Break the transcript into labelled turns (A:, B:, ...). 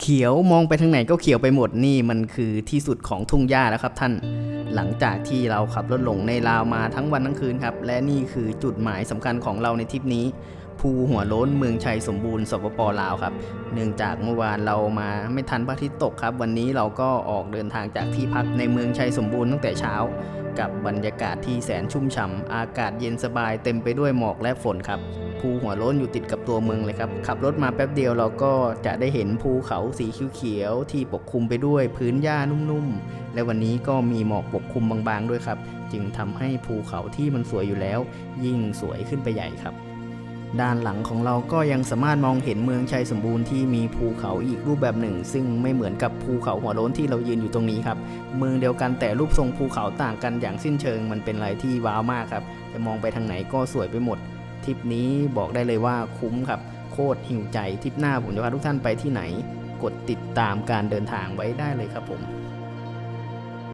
A: เขียวมองไปทางไหนก็เขียวไปหมดนี่มันคือที่สุดของทุ่งหญ้าแล้วครับท่าน หลังจากที่เราขับรถหลงในลาวมาทั้งวันทั้งคืนครับ และนี่คือจุดหมายสำคัญของเราในทริปนี้ ภูหัวโล้นเมืองชัยสมบูรณ์สปปลาวครับ เนื่องจากเมื่อวานเรามาไม่ทันพระอาทิตย์ตกครับ วันนี้เราก็ออกเดินทางจากที่พักในเมืองชัยสมบูรณ์ตั้งแต่เช้า กับบรรยากาศที่แสนชุ่มฉ่ำอากาศเย็นสบายเต็มไปด้วยหมอกและฝนครับภูหัวโล้นอยู่ติดกับตัวเมืองเลยครับ ขับรถมาแป๊บเดียวเราก็จะได้เห็นภูเขาสีเขียวๆที่ปกคลุมไปด้วยพื้นหญ้านุ่มๆ และวันนี้ก็มีหมอกปกคลุมบางๆด้วยครับ จึงทำให้ภูเขาที่มันสวยอยู่แล้ว ยิ่งสวยขึ้นไปใหญ่ครับ ด้านหลังของเราก็ยังสามารถมองเห็นเมืองชัยสมบูรณ์ที่มีภูเขาอีกรูปแบบหนึ่ง ซึ่งไม่เหมือนกับภูเขาหัวโล้นที่เรายืนอยู่ตรงนี้ครับเมืองเดียวกันแต่รูปทรงภูเขาต่างกันอย่างสิ้นเชิง มันเป็นอะไรที่ว้าวมากครับจะมองไปทางไหนก็สวยไปหมดทริปนี้บอกได้เลยว่าคุ้มครับโคตรหิวใจทริปหน้าผมจะพาทุกท่านไปที่ไหน กดติดตามการเดินทางไว้ได้เลยครับผม